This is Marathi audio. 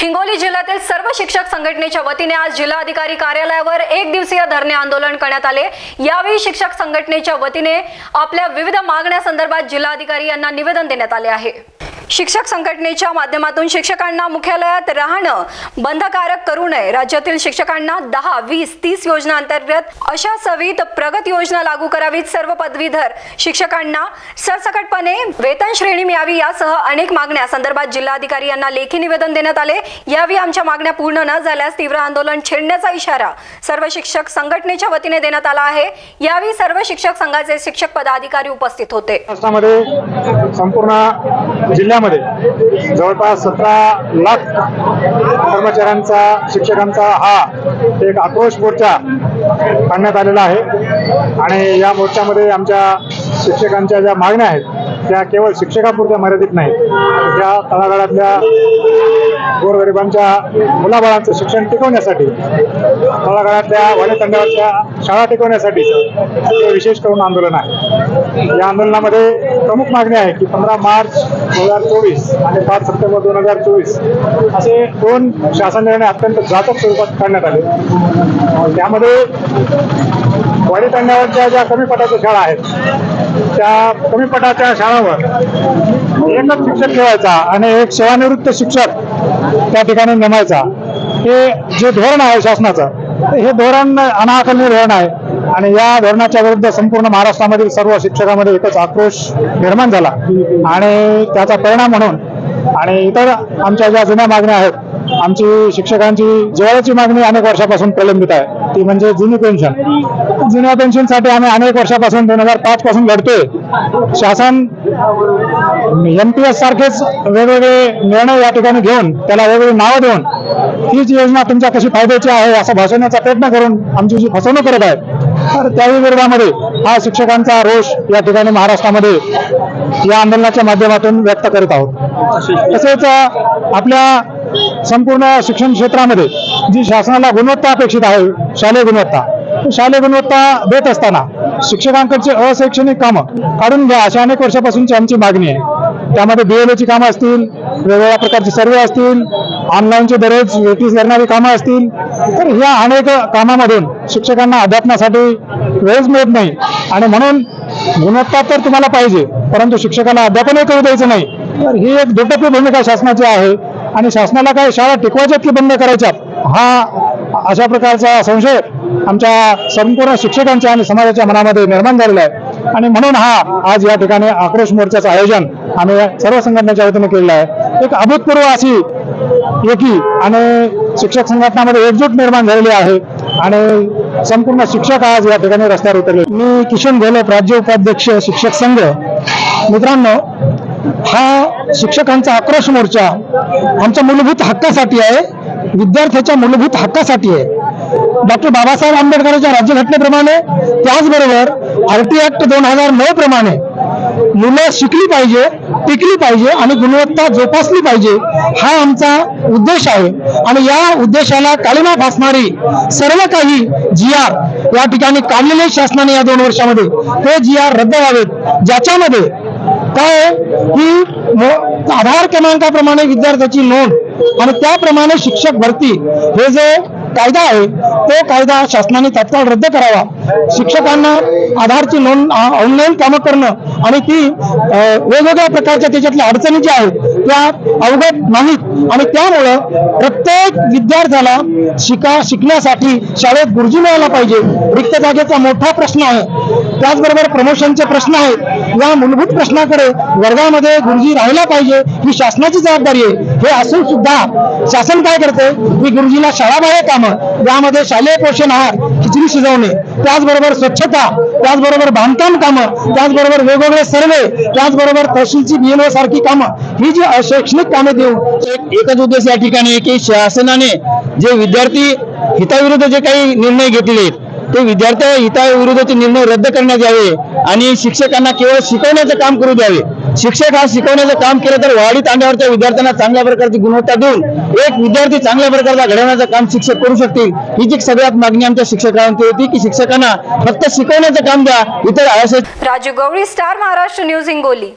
हिंगोली जिल्ह्यातील सर्व शिक्षक संघटनेच्या वतीने आज जिल्हाधिकारी कार्यालयावर एक दिवसीय धरणे आंदोलन करण्यात आले. यावेळी शिक्षक संघटनेच्या वतीने आपल्या विविध मागण्यासंदर्भात जिल्हाधिकारी यांना निवेदन देण्यात आले आहे. शिक्षक संघटनेच्या माध्यमातून शिक्षकांना मुख्यालयात राहणं बंधकारक करू नये. राज्यातील शिक्षकांना दहा वीस तीस योजना अंतर्गत अशा सवित प्रगत योजना लागू करावीत सर्व पदवीधर. शिक्षकांना सरसकटपणे वेतन श्रेणी मिळावी यासह अनेक मागण्या संदर्भात जिल्हाधिकारी यांना लेखी निवेदन देण्यात आले. यावेळी आमच्या मागण्या पूर्ण न झाल्यास तीव्र आंदोलन छेडण्याचा इशारा सर्व शिक्षक संघटनेच्या वतीने देण्यात आला आहे. यावेळी सर्व शिक्षक संघाचे शिक्षक पदाधिकारी उपस्थित होते. संपूर्ण जिल्ह्यामध्ये जवळपास सतरा लाख कर्मचाऱ्यांचा शिक्षकांचा हा एक आक्रोश मोर्चा काढण्यात आलेला आहे. आणि या मोर्चामध्ये आमच्या शिक्षकांच्या ज्या मागण्या आहेत त्या केवळ शिक्षकापुरत्या मर्यादित नाहीत त्या तळागाळातल्या गोरगरिबांच्या मुलाबाळांचं शिक्षण टिकवण्यासाठी तळागाळातल्या वनेतंड्यावरच्या शाळा टिकवण्यासाठी हे विशेष करून आंदोलन आहे. या आंदोलनामध्ये प्रमुख मागणी आहे की पंधरा मार्च दोन हजार चोवीस आणि पाच सप्टेंबर दोन हजार चोवीस असे दोन शासन निर्णय अत्यंत जातक स्वरूपात काढण्यात आले. त्यामध्ये वनेतंड्यावरच्या ज्या कमी पटाच्या शाळा आहेत त्या कमी पटाच्या शाळावर एकच शिक्षक ठेवायचा आणि एक सेवानिवृत्त शिक्षक त्या ठिकाणी नेमायचा. हे जे धोरण आहे शासनाचं हे धोरण अनाकलनीय धोरण आहे आणि या धोरणाच्या विरुद्ध संपूर्ण महाराष्ट्रामधील सर्व शिक्षकांमध्ये एकच आक्रोश निर्माण झाला आणि त्याचा परिणाम म्हणून आणि इतर आमच्या ज्या जुन्या मागण्या आहेत आमची शिक्षकांची जेवायची मागणी अनेक वर्षापासून प्रलंबित आहे. ती म्हणजे जुनी पेन्शन जुन्या पेन्शनसाठी आम्ही अनेक वर्षापासून दोन हजार पाच पासून लढतोय. शासन एम पी एस सारखेच वेगवेगळे निर्णय या ठिकाणी घेऊन त्याला वेगवेगळी नावं देऊन हीच योजना तुमच्या कशी फायद्याची आहे असं भाषवण्याचा प्रयत्न करून आमची जी फसवणूक करत आहेत तर त्याही विरोधामध्ये हा शिक्षकांचा रोष या ठिकाणी महाराष्ट्रामध्ये या आंदोलनाच्या माध्यमातून व्यक्त करत आहोत. तसेच आपल्या संपूर्ण शिक्षण क्षेत्रामध्ये जी शासनाला गुणवत्ता अपेक्षित आहे शालेय गुणवत्ता शालेय गुणवत्ता देत असताना शिक्षकांकडचे अशैक्षणिक कामं काढून घ्या अशा अनेक वर्षापासूनची आमची मागणी आहे. त्यामध्ये बीएलएची कामं असतील वेगवेगळ्या प्रकारचे सर्वे असतील ऑनलाईनचे दररोज नोटीस करणारी कामं असतील तर ह्या अनेक कामामधून शिक्षकांना अध्यापनासाठी वेळच मिळत नाही. आणि म्हणून गुणवत्ता तर तुम्हाला पाहिजे परंतु शिक्षकाला अध्यापनही करू द्यायचं नाही. तर ही एक दुटप्पी भूमिका शासनाची आहे आणि शासनाला काय शाळा टिकवायच्यात की बंद करायच्यात हा अशा प्रकारचा संशय आमच्या संपूर्ण शिक्षकांच्या आणि समाजाच्या मनामध्ये निर्माण झालेला आहे. आणि म्हणून हा आज या ठिकाणी आक्रोश मोर्चाचं आयोजन आम्ही सर्व संघटनेच्या वतीने केलेलं आहे. एक अभूतपूर्व अशी एकी आणि शिक्षक संघटनामध्ये एकजूट निर्माण झालेली आहे. आणि संपूर्ण शिक्षक आज या ठिकाणी रस्त्यावर उतरले. मी किशन घोलप राज्य उपाध्यक्ष शिक्षक संघ. मित्रांनो हा शिक्षकांचा आक्रोश मोर्चा आमच्या मूलभूत हक्कासाठी आहे विद्यार्थ्याच्या मूलभूत हक्कासाठी आहे. डॉक्टर बाबासाहेब आंबेडकरांच्या राज्यघटनेप्रमाणे त्याचबरोबर आर टी ऍक्ट दोन हजार नऊ प्रमाणे मुलं शिकली पाहिजे टिकली पाहिजे आणि गुणवत्ता जोपासली पाहिजे हा आमचा उद्देश आहे. आणि या उद्देशाला काळीमा फासणारी सर्व काही जी आर या ठिकाणी काढलेले शासनाने या दोन वर्षामध्ये. ते जी आर रद्द व्हावेत. ज्याच्यामध्ये काय की आधार क्रमांकाप्रमाणे विद्यार्थ्याची नोंद आणि त्याप्रमाणे शिक्षक भरती. हे जे कायदा आहे तो कायदा शासनाने तात्काळ रद्द करावा. शिक्षकांना आधारची नोंद ऑनलाईन कामं करणं आणि ती वेगवेगळ्या प्रकारच्या त्याच्यातल्या अडचणी ज्या आहेत त्या अवगत नाहीत. आणि त्यामुळं प्रत्येक विद्यार्थ्याला शिका शिकण्यासाठी शाळेत गुरुजी मिळायला पाहिजे. रिक्त जागेचा मोठा प्रश्न आहे. त्याचबरोबर प्रमोशनचे प्रश्न आहेत. या मूलभूत प्रश्नाकडे वर्गामध्ये गुरुजी राहिला पाहिजे ही शासनाची जबाबदारी आहे. हे असून सुद्धा शासन काय करते की गुरुजीला शाळाबाह्य कामं यामध्ये शालेय पोषण आहार खिचडी शिजवणे त्याचबरोबर स्वच्छता त्याचबरोबर बांधकाम कामं त्याचबरोबर वेगवेगळे सर्वे त्याचबरोबर तहसीलची बीएलओ सारखी कामं ही जी अशैक्षणिक कामे देऊन एक एकच उद्देश या ठिकाणी की शासनाने जे विद्यार्थी हिताविरुद्ध जे काही निर्णय घेतले ते विद्यार्थी हिताविरुद्धचे निर्णय रद्द करण्यात यावे आणि शिक्षकांना केवळ शिकवण्याचं काम करू द्यावे. शिक्षक हा शिकवण्याचं काम केलं तर वाढी तांड्यावरच्या विद्यार्थ्यांना चांगल्या प्रकारची गुणवत्ता देऊन एक विद्यार्थी चांगल्या प्रकारचा घडवण्याचं काम शिक्षक करू शकतील. ही जी सगळ्यात मागणी आमच्या शिक्षकांची होती की शिक्षकांना फक्त शिकवण्याचं काम द्या इतर आवश्यक राजू गवळी स्टार महाराष्ट्र न्यूज हिंगोली.